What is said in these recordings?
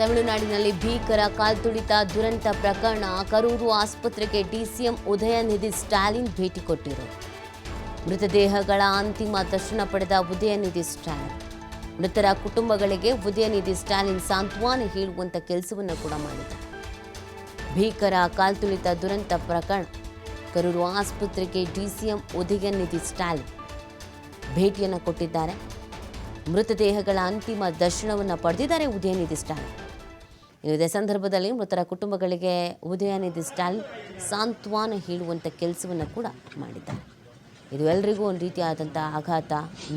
ತಮಿಳುನಾಡಿನಲ್ಲಿ ಭೀಕರ, ಕಾಲ್ತುಳಿತ, ದುರಂತ ಪ್ರಕರಣ, ಕರೂರು ಆಸ್ಪತ್ರೆಗೆ ಡಿಸಿಎಂ ಉದಯನಿಧಿ ಸ್ಟಾಲಿನ್ ಭೇಟಿ ಕೊಟ್ಟಿರು. ಮೃತದೇಹಗಳ ಅಂತಿಮ ದರ್ಶನ ಪಡೆದ ಉದಯನಿಧಿ ಸ್ಟಾಲಿನ್. ಮೃತರ ಕುಟುಂಬಗಳಿಗೆ ಉದಯನಿಧಿ ಸ್ಟಾಲಿನ್ ಸಾಂತ್ವನ ಹೇಳುವಂತ ಕೆಲಸವನ್ನು ಕೂಡ ಮಾಡಿದ್ದಾರೆ ಭೀಕರ, ಕಾಲ್ತುಳಿತ, ದುರಂತ ಪ್ರಕರಣ, ಕರೂರು ಆಸ್ಪತ್ರೆಗೆ ಡಿಸಿಎಂ ಉದಯನಿಧಿ ಸ್ಟಾಲಿನ್ ಭೇಟಿಯನ್ನು ಕೊಟ್ಟಿದ್ದಾರೆ. ಮೃತದೇಹಗಳ ಅಂತಿಮ ದರ್ಶನವನ್ನು ಪಡೆದಿದ್ದಾರೆ ಉದಯನಿಧಿ ಸ್ಟಾಲಿನ್. ಇದೇ ಸಂದರ್ಭದಲ್ಲಿ ಮೃತರ ಕುಟುಂಬಗಳಿಗೆ ಉದಯನಿಧಿ ಸ್ಟಾಲಿನ್ ಸಾಂತ್ವನ ಹೇಳುವಂಥ ಕೆಲಸವನ್ನು ಕೂಡ ಮಾಡಿದ್ದಾರೆ. ಇದು ಎಲ್ರಿಗೂ ಒಂದು ರೀತಿಯಾದಂಥ ಆಘಾತ,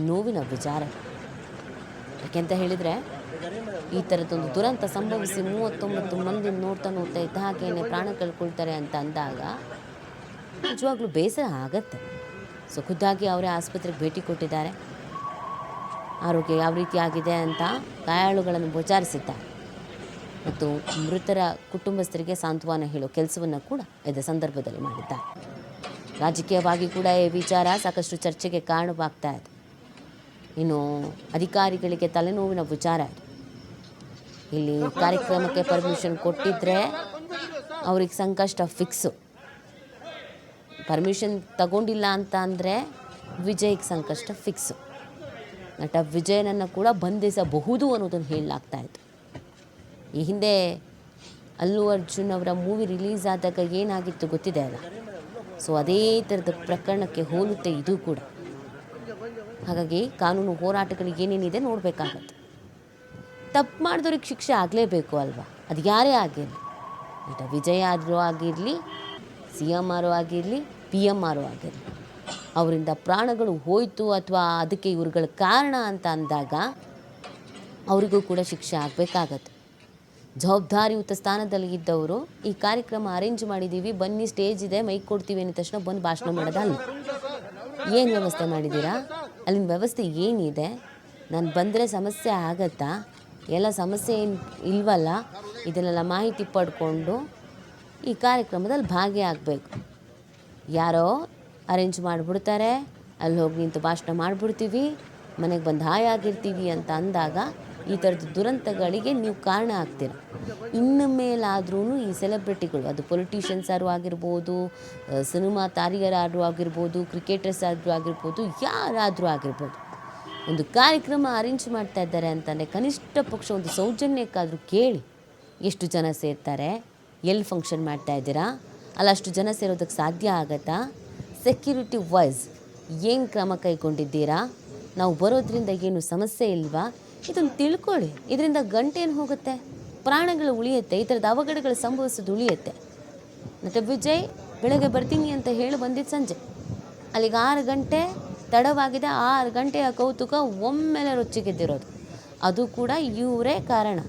ನೋವಿನ ವಿಚಾರ. ಯಾಕೆಂತ ಹೇಳಿದರೆ, ಈ ಥರದ್ದೊಂದು ದುರಂತ ಸಂಭವಿಸಿ ಮೂವತ್ತೊಂಬತ್ತು ಮಂದಿ ನೋಡ್ತಾ ನೋಡ್ತಾ ಇದ್ದ ಹಾಗೇನೆ ಪ್ರಾಣ ಕಳ್ಕೊಳ್ತಾರೆ ಅಂತ ಅಂದಾಗ ನಿಜವಾಗ್ಲೂ ಬೇಸರ ಆಗತ್ತೆ. ಸೊ ಖುದ್ದಾಗಿ ಅವರೇ ಆಸ್ಪತ್ರೆಗೆ ಭೇಟಿ ಕೊಟ್ಟಿದ್ದಾರೆ. ಆರೋಗ್ಯ ಯಾವ ರೀತಿ ಆಗಿದೆ ಅಂತ ಗಾಯಾಳುಗಳನ್ನು ವಿಚಾರಿಸಿದ್ದಾರೆ ಮತ್ತು ಮೃತರ ಕುಟುಂಬಸ್ಥರಿಗೆ ಸಾಂತ್ವನ ಹೇಳೋ ಕೆಲಸವನ್ನು ಕೂಡ ಇದೇ ಸಂದರ್ಭದಲ್ಲಿ ಮಾಡಿದ್ದಾರೆ. ರಾಜಕೀಯವಾಗಿ ಕೂಡ ಈ ವಿಚಾರ ಸಾಕಷ್ಟು ಚರ್ಚೆಗೆ ಕಾರಣವಾಗ್ತಾ ಇದೆ. ಇನ್ನು ಅಧಿಕಾರಿಗಳಿಗೆ ತಲೆನೋವಿನ ವಿಚಾರ ಇದು. ಇಲ್ಲಿ ಕಾರ್ಯಕ್ರಮಕ್ಕೆ ಪರ್ಮಿಷನ್ ಕೊಟ್ಟಿದ್ರೆ ಅವ್ರಿಗೆ ಸಂಕಷ್ಟ ಫಿಕ್ಸು ಪರ್ಮಿಷನ್ ತಗೊಂಡಿಲ್ಲ ಅಂತ ಅಂದರೆ ವಿಜಯ್ಗೆ ಸಂಕಷ್ಟ ಫಿಕ್ಸು ನಟ ವಿಜಯನನ್ನು ಕೂಡ ಬಂಧಿಸಬಹುದು ಅನ್ನೋದನ್ನು ಹೇಳಲಾಗ್ತಾ ಇತ್ತು ಈ ಹಿಂದೆ ಅಲ್ಲು ಅರ್ಜುನ್ ಅವರ ಮೂವಿ ರಿಲೀಸ್ ಆದಾಗ ಏನಾಗಿತ್ತು ಗೊತ್ತಿದೆ ಅಲ್ಲ? ಸೊ ಅದೇ ಥರದ ಪ್ರಕರಣಕ್ಕೆ ಹೋಲುತ್ತೆ ಇದು ಕೂಡ. ಹಾಗಾಗಿ ಕಾನೂನು ಹೋರಾಟಗಳು ಏನೇನಿದೆ ನೋಡಬೇಕಾಗತ್ತೆ. ತಪ್ಪು ಮಾಡಿದವ್ರಿಗೆ ಶಿಕ್ಷೆ ಆಗಲೇಬೇಕು ಅಲ್ವಾ? ಅದು ಯಾರೇ ಆಗಿರಲಿ. ಈಗ ವಿಜಯ ಆದರೂ ಆಗಿರಲಿ ಸಿ ಎಂ ಆರು ಆಗಿರಲಿ, ಪಿ ಎಂ ಆರು ಆಗಿರಲಿ. ಅವರಿಂದ ಪ್ರಾಣಗಳು ಹೋಯಿತು ಅಥವಾ ಅದಕ್ಕೆ ಇವ್ರುಗಳ ಕಾರಣ ಅಂತ ಅಂದಾಗ ಅವರಿಗೂ ಕೂಡ ಶಿಕ್ಷೆ ಆಗಬೇಕಾಗತ್ತೆ. ಜವಾಬ್ದಾರಿಯುತ ಸ್ಥಾನದಲ್ಲಿ ಇದ್ದವರು ಈ ಕಾರ್ಯಕ್ರಮ ಅರೇಂಜ್ ಮಾಡಿದ್ದೀವಿ. ಬನ್ನಿ ಸ್ಟೇಜ್ ಇದೆ ಮೈಕ್ ಕೊಡ್ತೀವಿ ಅಂದ ತಕ್ಷಣ ಬಂದು ಭಾಷಣ ಮಾಡೋದಲ್ಲ ಏನು ವ್ಯವಸ್ಥೆ ಮಾಡಿದ್ದೀರಾ? ಅಲ್ಲಿನ ವ್ಯವಸ್ಥೆ ಏನಿದೆ? ನಾನು ಬಂದರೆ ಸಮಸ್ಯೆ ಆಗತ್ತಾ? ಎಲ್ಲ ಸಮಸ್ಯೆ ಏನು ಇಲ್ವಲ್ಲ? ಇದನ್ನೆಲ್ಲ ಮಾಹಿತಿ ಪಡ್ಕೊಂಡು ಈ ಕಾರ್ಯಕ್ರಮದಲ್ಲಿ ಭಾಗಿಯಾಗಬೇಕು. ಯಾರೋ ಅರೇಂಜ್ ಮಾಡಿಬಿಡ್ತಾರೆ. ಅಲ್ಲಿ ಹೋಗಿ ನಿಂತು ಭಾಷಣ ಮಾಡಿಬಿಡ್ತೀವಿ. ಮನೆಗೆ ಬಂದು ಹಾಯಾಗಿರ್ತೀವಿ ಅಂತ ಅಂದಾಗ ಈ ಥರದ ದುರಂತಗಳಿಗೆ ನೀವು ಕಾರಣ ಆಗ್ತೀರ. ಇನ್ನು ಮೇಲಾದ್ರೂ ಈ ಸೆಲೆಬ್ರಿಟಿಗಳು, ಅದು ಪೊಲಿಟಿಷಿಯನ್ಸ್ ಯಾರು ಆಗಿರ್ಬೋದು ಸಿನಿಮಾ ತಾರಿಯರಾದ್ರು ಆಗಿರ್ಬೋದು, ಕ್ರಿಕೆಟರ್ಸ್ ಆದರೂ ಆಗಿರ್ಬೋದು, ಯಾರಾದರೂ ಆಗಿರ್ಬೋದು. ಒಂದು ಕಾರ್ಯಕ್ರಮ ಅರೇಂಜ್ ಮಾಡ್ತಾ ಇದ್ದಾರೆ ಅಂತಂದರೆ ಕನಿಷ್ಠ ಪಕ್ಷ ಒಂದು ಸೌಜನ್ಯಕ್ಕಾದರೂ ಕೇಳಿ ಎಷ್ಟು ಜನ ಸೇರ್ತಾರೆ, ಎಲ್ಲಿ ಫಂಕ್ಷನ್ ಮಾಡ್ತಾ ಇದ್ದೀರಾ, ಅಲ್ಲ ಅಷ್ಟು ಜನ ಸೇರೋದಕ್ಕೆ ಸಾಧ್ಯ ಆಗತ್ತಾ? ಸೆಕ್ಯೂರಿಟಿ ವೈಸ್ ಏನು ಕ್ರಮ ಕೈಗೊಂಡಿದ್ದೀರಾ? ನಾವು ಬರೋದ್ರಿಂದ ಏನು ಸಮಸ್ಯೆ ಇಲ್ವಾ? ಇದನ್ನು ತಿಳ್ಕೊಳ್ಳಿ. ಇದರಿಂದ ಗಂಟೇನು ಹೋಗುತ್ತೆ? ಪ್ರಾಣಗಳು ಉಳಿಯುತ್ತೆ. ಈ ಥರದ ಅವಘಡಗಳು ಸಂಭವಿಸೋದು ಉಳಿಯುತ್ತೆ. ಮತ್ತು ವಿಜಯ್ ಬೆಳಗ್ಗೆ ಬರ್ತೀನಿ ಅಂತ ಹೇಳಿ ಬಂದಿದ್ದು ಸಂಜೆ. ಅಲ್ಲಿಗೆ ಆರು ಗಂಟೆ ತಡವಾಗಿದೆ. ಆರು ಗಂಟೆಯ ಕೌತುಕ ಒಮ್ಮೆಲೆ ರೊಚ್ಚಿಗೆದ್ದಿರೋದು. ಅದು ಕೂಡ ಇವರೇ ಕಾರಣ.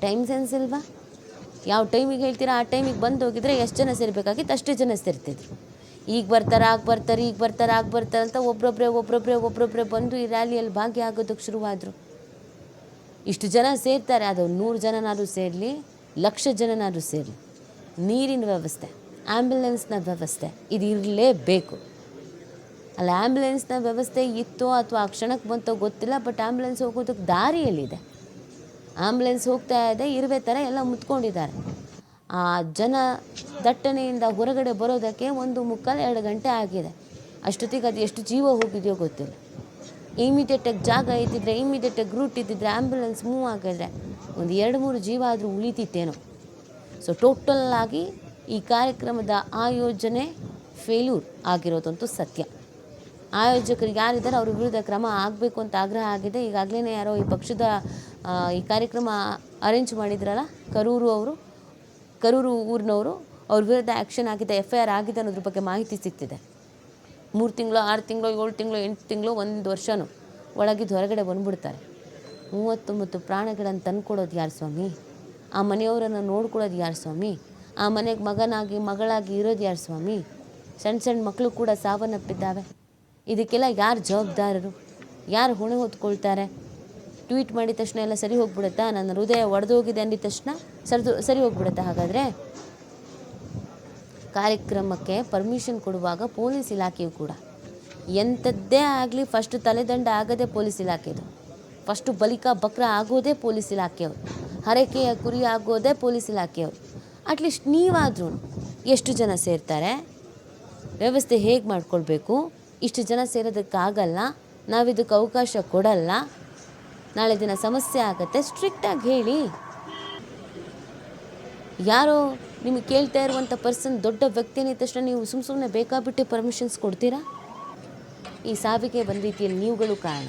ಟೈಮ್ ಸೆನ್ಸ್ ಇಲ್ವಾ? ಯಾವ ಟೈಮಿಗೆ ಹೇಳ್ತೀರಾ? ಆ ಟೈಮಿಗೆ ಬಂದು ಹೋಗಿದ್ರೆ ಎಷ್ಟು ಜನ ಸೇರಬೇಕಾಗಿತ್ತು? ಅಷ್ಟೇ ಜನ ಸೇರ್ತಿದ್ರು. ಈಗ ಬರ್ತಾರೆ? ಆಗ ಬರ್ತಾರೆ? ಈಗ ಬರ್ತಾರೆ? ಆಗ ಬರ್ತಾರೆ ಅಂತ ಒಬ್ಬೊಬ್ಬರೇ ಒಬ್ಬೊಬ್ಬರೇ ಒಬ್ಬೊಬ್ಬರೇ ಬಂದು ಈ ರ್ಯಾಲಿಯಲ್ಲಿ ಭಾಗಿಯಾಗೋದಕ್ಕೆ ಶುರುವಾದರು. ಇಷ್ಟು ಜನ ಸೇರ್ತಾರೆ, ಅದು ನೂರು ಜನನಾದರೂ ಸೇರಲಿ, ಲಕ್ಷ ಜನನಾದರೂ ಸೇರಲಿ. ನೀರಿನ ವ್ಯವಸ್ಥೆ ಆ್ಯಂಬುಲೆನ್ಸ್ನ ವ್ಯವಸ್ಥೆ, ಇದು ಇರಲೇಬೇಕು. ಅಲ್ಲಿ ಆ್ಯಂಬುಲೆನ್ಸ್ನ ವ್ಯವಸ್ಥೆ ಇತ್ತೋ ಅಥವಾ ಆ ಕ್ಷಣಕ್ಕೆ ಬಂತೋ ಗೊತ್ತಿಲ್ಲ, ಬಟ್ ಆ್ಯಂಬುಲೆನ್ಸ್ ಹೋಗೋದಕ್ಕೆ ದಾರಿಯಲ್ಲಿದೆ ಆ್ಯಂಬುಲೆನ್ಸ್ ಹೋಗ್ತಾ ಇದೆ, ಇರುವೆ ಥರ ಎಲ್ಲ ಮುತ್ಕೊಂಡಿದ್ದಾರೆ. ಆ ಜನ ದಟ್ಟಣೆಯಿಂದ ಹೊರಗಡೆ ಬರೋದಕ್ಕೆ ಒಂದು ಮುಕ್ಕಾಲು ಎರಡು ಗಂಟೆ ಆಗಿದೆ. ಅಷ್ಟೊತ್ತಿಗೆ ಅದು ಎಷ್ಟು ಜೀವ ಹೋಗಿದೆಯೋ ಗೊತ್ತಿಲ್ಲ. ಇಮಿಡಿಯೇಟಾಗಿ ಜಾಗ ಇದ್ದಿದ್ರೆ ಇಮಿಡಿಯೇಟಾಗಿ ರೂಟ್ ಇದ್ದಿದ್ರೆ ಆ್ಯಂಬುಲೆನ್ಸ್ ಮೂವ್ ಆಗಿದ್ರೆ ಒಂದು ಎರಡು, ಮೂರು ಜೀವ ಆದರೂ ಉಳಿತಿತ್ತೇನೋ. ಸೊ ಟೋಟಲ್ ಆಗಿ ಈ ಕಾರ್ಯಕ್ರಮದ ಆಯೋಜನೆ ಫೇಲ್ಯೂರ್ ಆಗಿರೋದಂತೂ ಸತ್ಯ. ಆಯೋಜಕರು ಯಾರಿದ್ದಾರೆ, ಅವ್ರ ವಿರುದ್ಧ ಕ್ರಮ ಆಗಬೇಕು ಅಂತ ಆಗ್ರಹ ಆಗಿದೆ. ಈಗಾಗಲೇ ಯಾರೋ ಈ ಪಕ್ಷದ ಈ ಕಾರ್ಯಕ್ರಮ ಅರೇಂಜ್ ಮಾಡಿದ್ರಲ್ಲ, ಕರೂರು ಅವರು, ಕರೂರು ಊರಿನವರು, ಅವ್ರ ವಿರುದ್ಧ ಆ್ಯಕ್ಷನ್ ಆಗಿದೆ ಎಫ್ ಐ ಆರ್ ಆಗಿದೆ ಅನ್ನೋದ್ರ ಬಗ್ಗೆ ಮಾಹಿತಿ ಸಿಗ್ತಿದೆ. ಮೂರು ತಿಂಗಳು, ಆರು ತಿಂಗಳು, ಏಳು ತಿಂಗಳು, ಎಂಟು ತಿಂಗಳು, ಒಂದು ವರ್ಷವೂ ಒಳಗಿದ್ದು ಹೊರಗಡೆ ಬಂದುಬಿಡ್ತಾರೆ. ಮೂವತ್ತೊಂಬತ್ತು ಪ್ರಾಣಗಳನ್ನು ತಂದುಕೊಡೋದು ಯಾರು ಸ್ವಾಮಿ? ಆ ಮನೆಯವರನ್ನು ನೋಡ್ಕೊಳ್ಳೋದು ಯಾರು ಸ್ವಾಮಿ? ಆ ಮನೆಗೆ ಮಗನಾಗಿ, ಮಗಳಾಗಿ ಇರೋದು ಯಾರು ಸ್ವಾಮಿ? ಸಣ್ಣ ಸಣ್ಣ ಮಕ್ಕಳು ಕೂಡ ಸಾವನ್ನಪ್ಪಿದ್ದಾವೆ. ಇದಕ್ಕೆಲ್ಲ ಯಾರು ಜವಾಬ್ದಾರರು? ಯಾರು ಹೊಣೆ ಹೊತ್ಕೊಳ್ತಾರೆ? ಟ್ವೀಟ್ ಮಾಡಿದ ತಕ್ಷಣ ಎಲ್ಲ ಸರಿ ಹೋಗ್ಬಿಡುತ್ತಾ? ನನ್ನ ಹೃದಯ ಒಡೆದೋಗಿದೆ ಅಂದಿದ ತಕ್ಷಣ ಸರಿದು ಸರಿ ಹೋಗ್ಬಿಡುತ್ತಾ ಹಾಗಾದರೆ? ಕಾರ್ಯಕ್ರಮಕ್ಕೆ ಪರ್ಮಿಷನ್ ಕೊಡುವಾಗ ಪೊಲೀಸ್ ಇಲಾಖೆಯು ಕೂಡ. ಎಂಥದ್ದೇ ಆಗಲಿ ಫಸ್ಟ್ ತಲೆದಂಡ ಆಗದೆ ಪೊಲೀಸ್ ಇಲಾಖೆದು. ಫಸ್ಟು ಬಲಿಕ ಬಕ್ರ ಆಗೋದೇ ಪೊಲೀಸ್ ಇಲಾಖೆಯವರು. ಹರಕೆಯ ಕುರಿ ಆಗೋದೇ ಪೊಲೀಸ್ ಇಲಾಖೆಯವರು. ಅಟ್ಲೀಸ್ಟ್ ನೀವಾದರೂ ಎಷ್ಟು ಜನ ಸೇರ್ತಾರೆ? ವ್ಯವಸ್ಥೆ ಹೇಗೆ ಮಾಡ್ಕೊಳ್ಬೇಕು? ಇಷ್ಟು ಜನ ಸೇರೋದಕ್ಕಾಗಲ್ಲ. ನಾವಿದಕ್ಕೆ ಅವಕಾಶ ಕೊಡಲ್ಲ. ನಾಳೆ ದಿನ ಸಮಸ್ಯೆ ಆಗುತ್ತೆ. ಸ್ಟ್ರಿಕ್ಟಾಗಿ ಹೇಳಿ. ಯಾರೋ ನಿಮಗೆ ಕೇಳ್ತಾ ಇರುವಂಥ ಪರ್ಸನ್ ದೊಡ್ಡ ವ್ಯಕ್ತಿ ತಕ್ಷಣ ನೀವು ಸುಮ್ಮ ಸುಮ್ಮನೆ ಬೇಕಾಬಿಟ್ಟು ಪರ್ಮಿಷನ್ಸ್ ಕೊಡ್ತೀರಾ? ಈ ಸಾವಿಗೆ ಬಂದ ರೀತಿಯಲ್ಲಿ ನೀವುಗಳು ಕಾರಣ.